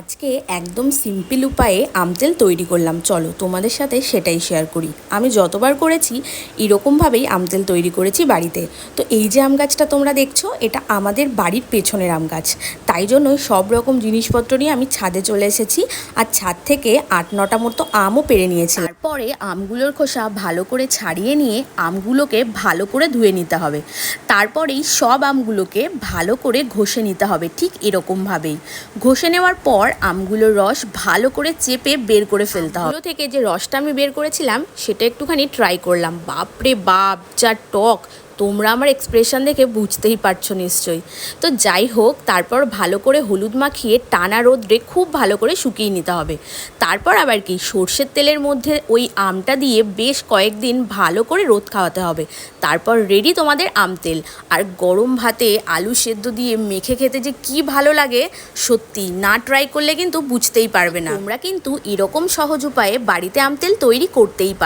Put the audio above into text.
আজকে একদম সিম্পল উপায়ে আমতেল তৈরি করলাম। চলো তোমাদের সাথে সেটাই শেয়ার করি। আমি যতবার করেছি, এরকমভাবেই আমতেল তৈরি করেছি বাড়িতে। তো এই যে আম গাছটা তোমরা দেখছ, এটা আমাদের বাড়ির পেছনের আম গাছ। তাই জন্যই সব রকম জিনিসপত্র নিয়ে আমি ছাদে চলে এসেছি আর ছাদ থেকে আট নটা মতো আমও পেরে নিয়েছি। তারপরে আমগুলোর খোসা ভালো করে ছাড়িয়ে নিয়ে আমগুলোকে ভালো করে ধুয়ে নিতে হবে। তারপরেই সব আমগুলোকে ভালো করে ঘষে নিতে হবে, ঠিক এরকমভাবেই। ঘষে নেওয়ার পর আমগুলোর রস ভালো করে চেপে বের করে ফেলতে হবে। থেকে যে রসটা আমি বের করেছিলাম, সেটা একটুখানি ট্রাই করলাম। বাপরে বাপ, যা টক তোমরা আমার এক্সপ্রেশন দেখে বুঝতেই পারছ নিশ্চয়ই। তো যাই হোক, তারপর ভালো করে হলুদ মাখিয়ে টানা রোদ্রে খুব ভালো করে শুকিয়ে নিতে হবে। তারপর আবার কি, সর্ষের তেলের মধ্যে ওই আমটা দিয়ে বেশ কয়েকদিন ভালো করে রোদ খাওয়াতে হবে। তারপর রেডি তোমাদের আম তেল। আর গরম ভাতে আলু সেদ্ধ দিয়ে মেখে খেতে যে কি ভালো লাগে, সত্যি না ট্রাই করলে কিন্তু বুঝতেই পারবে না। তোমরা কিন্তু এরকম সহজ উপায়ে বাড়িতে আম তেল তৈরি করতেই পারো।